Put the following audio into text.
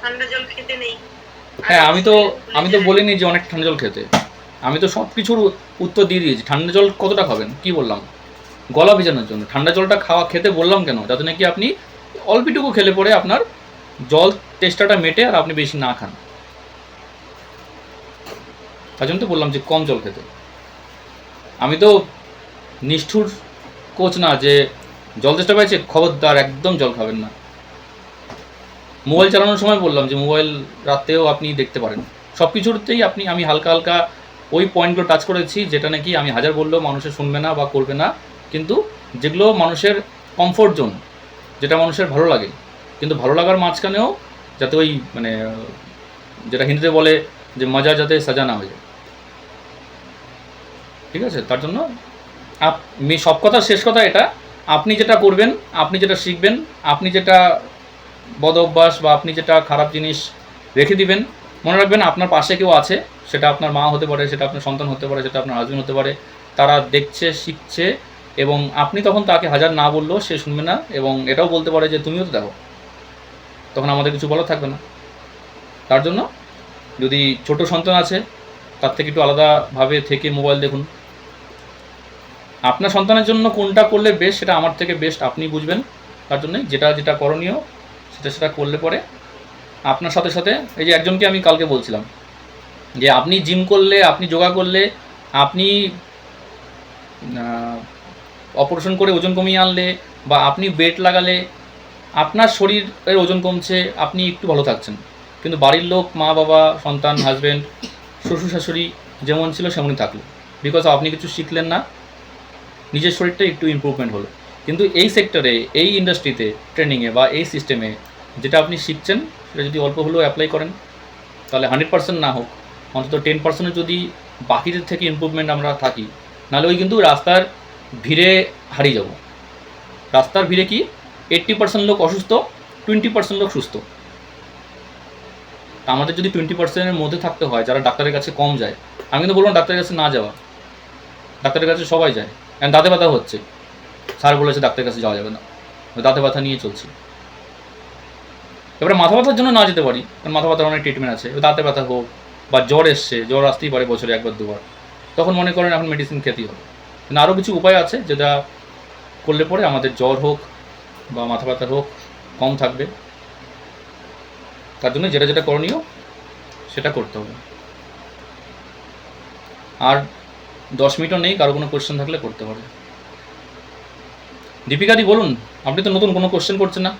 ঠান্ডা জল খেতে নেই। হ্যাঁ আমি তো আমি তো বলিনি যে অনেক ঠান্ডা জল খেতে। আমি তো সব কিছুর উত্তর দিয়ে দিয়েছি। ঠান্ডা জল কতটা খাবেন? কি বললাম? গলা ভেজানোর জন্য। ঠান্ডা জলটা খাওয়া খেতে বললাম কেন? যাতে নাকি আপনি অল্পটুকু খেলে পরে আপনার জল তেষ্টাটা মেটে আর আপনি বেশি না খান। তার জন্য তো বললাম যে কম জল খেতে। আমি তো নিষ্ঠুর কোচ না যে জল চেষ্টা পেয়েছে খবরদার একদম জল খাবেন না। মোবাইল চালানোর সময় বললাম যে মোবাইল রাতেও আপনি দেখতে পারেন। সব কিছুতেই আপনি, আমি হালকা হালকা ওই পয়েন্টগুলো টাচ করেছি, যেটা নাকি আমি হাজার বললেও মানুষের শুনবে না বা করবে না। কিন্তু যেগুলো মানুষের কমফোর্ট জোন যেটা মানুষের ভালো লাগে। কিন্তু ভালো লাগার মাঝখানেও যাতে ওই মানে যেটা হিন্দিতে বলে যে মজা যাতে সাজা না হয়ে যায়। ঠিক আছে? তার জন্য আপনি সব কথা, শেষ কথা এটা। আপনি যেটা করবেন, আপনি যেটা শিখবেন, আপনি যেটা বদ অভ্যাস বা আপনি যেটা খারাপ জিনিস রেখে দিবেন, মনে রাখবেন আপনার পাশে কেউ আছে, সেটা আপনার মা হতে পারে, সেটা আপনার সন্তান হতে পারে, সেটা আপনার হাজবেন্ড হতে পারে, তারা দেখছে, শিখছে এবং আপনি তখন তাকে হাজার না বললেও সে শুনবে না এবং এটাও বলতে পারে যে তুমিও তো দেখো। তখন আমাদের কিছু বলার থাকবে না। তার জন্য যদি ছোট সন্তান আছে, তার থেকে একটু আলাদাভাবে থেকে মোবাইল দেখুন। আপনার সন্তানের জন্য কোনটা করলে বেস্ট সেটা আমার থেকে বেস্ট আপনি বুঝবেন। তার জন্যই যেটা যেটা করণীয় সেটা করলে পরে আপনার সাথে সাথে এই যে একজনকে আমি কালকে বলছিলাম যে আপনি জিম করলে, আপনি যোগা করলে, আপনি অপারেশন করে ওজন কমিয়ে আনলে বা আপনি বেড লাগালে আপনার শরীরের ওজন কমছে, আপনি একটু ভালো থাকছেন। কিন্তু বাড়ির লোক, মা বাবা, সন্তান হাজব্যান্ড শ্বশুর শাশুড়ি যেমন ছিল সেমনই থাকল। বিকজ আপনি কিছু শিখলেন না, নিজের শরীরটা একটু ইমপ্রুভমেন্ট হলো। কিন্তু এই সেক্টরে এই ইন্ডাস্ট্রিতে ট্রেনিংয়ে বা এই সিস্টেমে যেটা আপনি শিখছেন, সেটা যদি অল্প হলেও অ্যাপ্লাই করেন, তাহলে হান্ড্রেড পার্সেন্ট না হোক। অন্তত টেন পার্সেন্টের যদি বাকিদের থেকে ইমপ্রুভমেন্ট আমরা থাকি, নাহলে ওই কিন্তু রাস্তার ভিড়ে হারিয়ে যাব। রাস্তার ভিড়ে কি? এইট্টি পার্সেন্ট লোক অসুস্থ টোয়েন্টি পার্সেন্ট লোক সুস্থ। আমাদের যদি টোয়েন্টি পার্সেন্টের মধ্যে থাকতে হয়, যারা ডাক্তারের কাছে কম যায়, আমি কিন্তু বললাম ডাক্তারের কাছে না যাওয়া। ডাক্তারের কাছে সবাই যায়। এখন দাঁতে ব্যথা হচ্ছে। স্যার বলেছে ডাক্তারের কাছে যাওয়া যাবে না। দাঁতে ব্যথা নিয়ে চলছি। এবারে মাথা ব্যথার জন্য না যেতে পারি, কারণ মাথা ব্যথার অনেক ট্রিটমেন্ট আছে। দাঁতে ব্যথা হোক বা জ্বর এসছে, জ্বর আসতেই পারে বছরে একবার, দুবার। তখন মনে করেন এখন মেডিসিন খেতেই হবে। কিন্তু আরও কিছু উপায় আছে যেটা করলে পরে আমাদের জ্বর হোক বা মাথা ব্যথা হোক, কম থাকবে। তার জন্য যেটা যেটা করণীয় সেটা করতে হবে। আর দশ মিনিটও নেই, কারও কোনো কোয়েশ্চেন থাকলে করতে পারে দীপিকাদি বলুন আপনি তো নতুন কোনো কোশ্চেন করছেন না।